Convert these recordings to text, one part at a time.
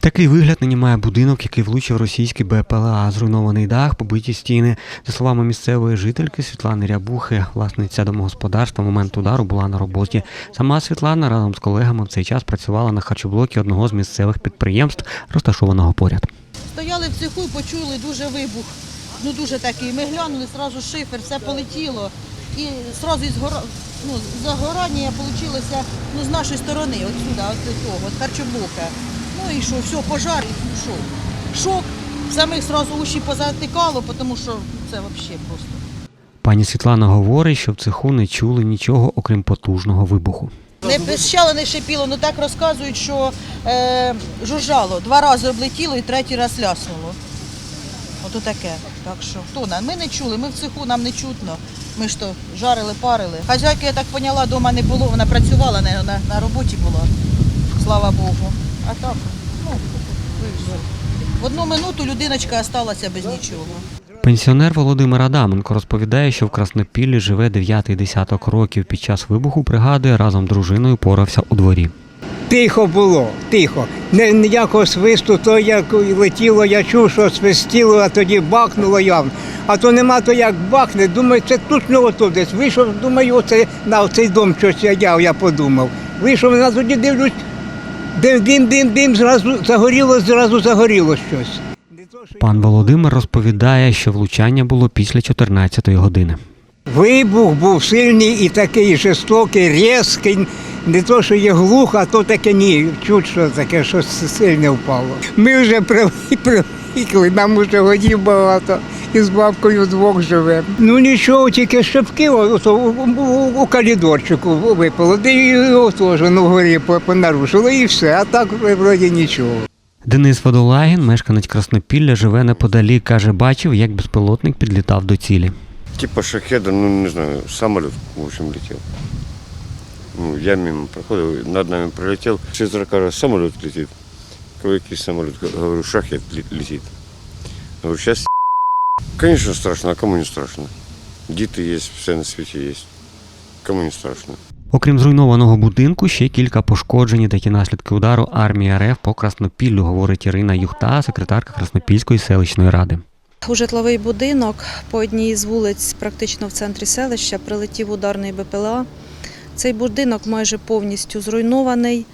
Такий вигляд нині має будинок, який влучив російський БПЛА. Зруйнований дах, побиті стіни. За словами місцевої жительки Світлани Рябухи, власниця домогосподарства, в момент удару була на роботі. Сама Світлана разом з колегами в цей час працювала на харчоблокі одного з місцевих підприємств, розташованого поряд. Стояли в цеху почули дуже вибух. Ну дуже такий. Ми глянули, одразу шифер, все полетіло. І одразу із гора... ну, загорання вийшло ну, з нашої сторони, отсюда, от того, от харчоблока. І що, все, пожар, і що? Шок. Самих одразу уші позатикало, тому що це взагалі просто. Пані Світлана говорить, що в цеху не чули нічого, окрім потужного вибуху. Не пищало, не шипіло, ну так розказують, що е, жужжало. Два рази облетіло і третій раз ляснуло. Ото таке. Так що хто нам? Ми не чули, ми в цеху, нам не чутно. Ми ж то жарили, парили. Хазяйки, я так поняла, вдома не було, вона працювала, на, на, на роботі була. Слава Богу. А так, ну, в одну минуту людиночка залишилася без нічого. Пенсіонер Володимир Адаменко розповідає, що в Краснопіллі живе дев'ятий десяток років. Під час вибуху пригадує, разом з дружиною порався у дворі. Тихо було, тихо. Не, ніякого свисту, то як летіло, я чув, що свистіло, а тоді бахнуло явно. А то нема то як бахне. Думаю, це точно ото десь. Вийшов, думаю, оце на цей дом щось я, я подумав. Вийшов, на тоді дивлюсь, дим, дим, дим, зразу загоріло, зразу загоріло щось. Пан Володимир розповідає, що влучання було після 14-ї години. Вибух був сильний і такий жорстокий, різкий. Не то, що є глух, а то таке ні. Чуть, що таке, щось сильне впало. Ми вже привикли, нам уже годів багато. І з бабкою вдвох живемо. Ну нічого, тільки щепки у, у, у коридорчику випало, де і отож на горі по- понарушило, і все, а так вроді нічого. Денис Водолагін, мешканець Краснопілля, живе неподалік. Каже, бачив, як безпілотник підлітав до цілі. Типа шахеда, ну не знаю, самолет, в общем, летел. Ну, я мимо проходил, над нами пролетел. Через ракара самолет летит. Какой самолет? Говорю, шахет ле- летит. Говорю, сейчас Конечно, страшно, а кому не страшно? Діти є, все на світі є. Кому не страшно? Окрім зруйнованого будинку, ще кілька пошкоджені такі наслідки удару армії РФ по Краснопіллю, говорить Ірина Юхта, секретарка Краснопільської селищної ради. У житловий будинок по одній із вулиць, практично в центрі селища, прилетів ударний БПЛА. Цей будинок майже повністю зруйнований.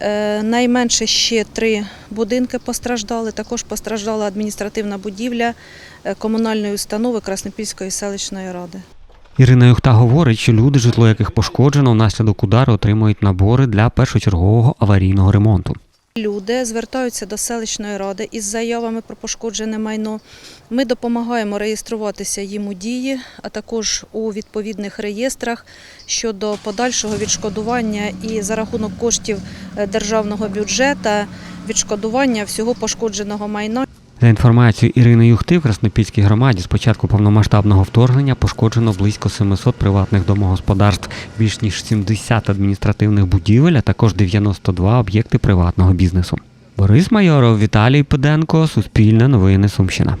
Е, Найменше ще три будинки постраждали. Також постраждала адміністративна будівля е, комунальної установи Краснопільської селищної ради. Ірина Юхта говорить, що люди, житло яких пошкоджено, внаслідок удару отримують набори для першочергового аварійного ремонту. Люди звертаються до селищної ради із заявами про пошкоджене майно. Ми допомагаємо реєструватися їм у дії, а також у відповідних реєстрах щодо подальшого відшкодування і за рахунок коштів е, державного бюджету відшкодування всього пошкодженого майна. За інформацією Ірини Юхти, в Краснопільській громаді з початку повномасштабного вторгнення пошкоджено близько 700 приватних домогосподарств, більш ніж 70 адміністративних будівель, а також 92 об'єкти приватного бізнесу. Борис Майоров, Віталій Педенко, Суспільне новини Сумщина.